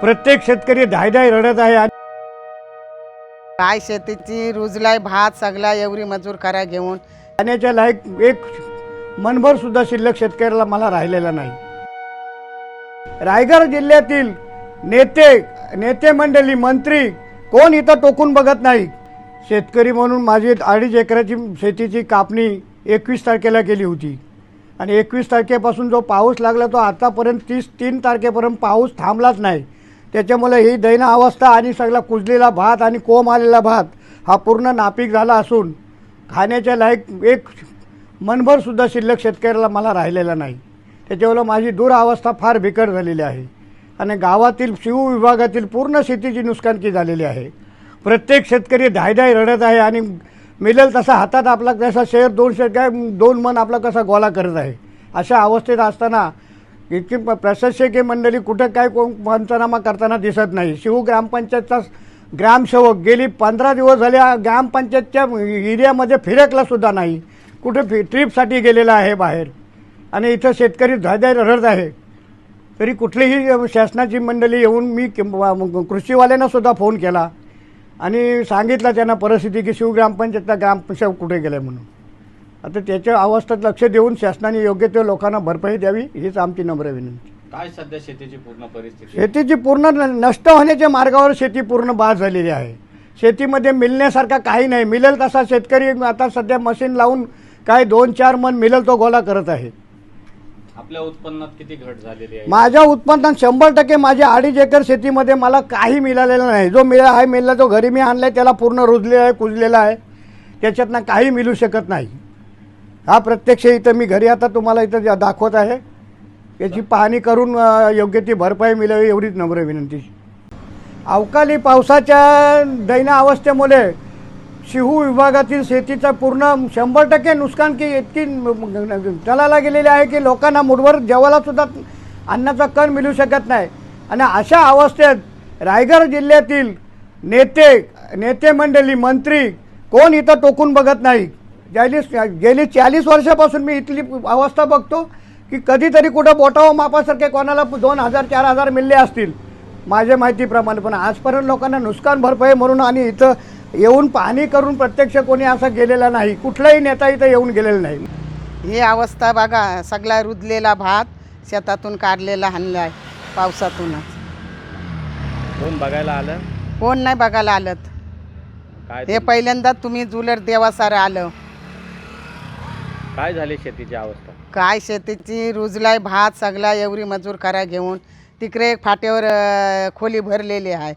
प्रत्येक शेतकरी धायधाय रडत आहे काय शेतीची रुजलाय भात सगळा एवढी मजूर करा घेऊन. खाण्याच्या लायक एक मनभर सुद्धा शिल्लक शेतकऱ्याला मला राहिलेला नाही. रायगड जिल्ह्यातील नेते नेते मंडळी मंत्री कोण इथं टोकून बघत नाही? शेतकरी म्हणून माझी अडीच एकराची शेतीची कापणी एकवीस तारखेला केली होती. आणि एकवीस तारखेपासून जो पाऊस लागला तो आतापर्यंत तीस तीन तारखेपर्यंत पाऊस थांबलाच नाही. त्याच्यामुळे ही दैन अवस्था आणि सगळा कुजलेला भात आणि कोंब आलेला भात हा पूर्ण नापीक झाला असून खाण्याच्या लायक एक मनभरसुद्धा शिल्लक शेतकऱ्याला मला राहिलेला नाही. त्याच्यामुळं माझी दुरावस्था फार बिकट झालेली आहे. आणि गावातील शिव विभागातील पूर्ण शेतीची नुकसानकी झालेली आहे. प्रत्येक शेतकरी धायधाय रडत आहे आणि मिळेल तसा हातात आपला कसा शेअर दोन शेअर काय दोन मन आपला कसा गोळा करत आहे. अशा अवस्थेत असताना इतकी प- प्रशासकीय मंडळी कुठं काय कोण पंचनामा करताना दिसत नाही. शिव ग्रामपंचायतचा ग्रामसेवक गेली पंधरा दिवस झाले ग्रामपंचायतच्या एरियामध्ये फिरकला सुद्धा नाही. कुठे फि ट्रीपसाठी गेलेला आहे बाहेर. आणि इथं शेतकरी धायदाय रडत आहे. तरी कुठलीही शासनाची मंडळी येऊन मी किंवा कृषीवाल्यांना सुद्धा फोन केला. आणि सांगितलं त्यांना परिस्थिती की शिव ग्रामपंचायतचा ग्रामसेवक कुठे गेले म्हणून. आता त्याच्या अवस्थेत लक्ष देऊन शासनाने योग्य ते लोकांना भरपाई द्यावी हीच आमची नम्र विनंती. काय सध्या शेतीची पूर्ण परिस्थिती? शेतीची पूर्ण न- नष्ट होण्याच्या मार्गावर शेती पूर्ण बाद झालेली आहे. शेतीमध्ये मिळण्यासारखा काही नाही. मिळेल तसा शेतकरी आता सध्या मशीन लावून काय दोन चार मन मिळेल तो गोळा करत आहे. आपल्या उत्पन्नात किती घट झालेली आहे? माझ्या उत्पन्नात शंभर टक्के माझ्या अडीच एकर शेतीमध्ये मला काही मिळालेलं नाही. जो मिळा आहे मिळाला जो घरी मी आणलाय त्याला पूर्ण रुजलेला आहे कुजलेला आहे. त्याच्यातनं काही मिळू शकत नाही. हा प्रत्यक्ष इथं मी घरी आता तुम्हाला इथं जा- दाखवत आहे. याची पाहणी करून योग्य ती भरपाई मिळावी एवढीच नम्र विनंती. अवकाळी पावसाच्या दैना अवस्थेमुळे शिहू विभागातील शेतीचा पूर्ण शंभर टक्के नुकसान की इतकी चलायला गेलेली आहे की लोकांना मुठभर जेवायलासुद्धा अन्नाचा कण मिळू शकत नाही. आणि अशा अवस्थेत रायगड जिल्ह्यातील नेते नेते मंडळी मंत्री कोण इथं टोकून बघत नाही गेली गेली चाळीस वर्षापासून मी इथली अवस्था बघतो की कधीतरी कुठं बोटावं मापासारखे कोणाला दोन हजार चार हजार मिळले असतील माझ्या माहितीप्रमाणे. पण आजपर्यंत लोकांना नुकसान भरपाई म्हणून आणि इथं येऊन पाहणी करून प्रत्यक्ष कोणी असा गेलेला नाही. कुठलाही नेता इथं येऊन गेलेला नाही. ही अवस्था बघा सगळा रुजलेला भात शेतातून काढलेला हाणलाय पावसातूनच. कोण बघायला आलं? कोण नाही बघायला आलं. काय हे पहिल्यांदा तुम्ही जुलर देवासारं आलं. काय झाली शेतीची अवस्था? काय शेतीची रुजलाय भात सगळा एवढी मजूर करा घेऊन. तिकडे एक फाट्यावर अं, खोली भरलेली आहे.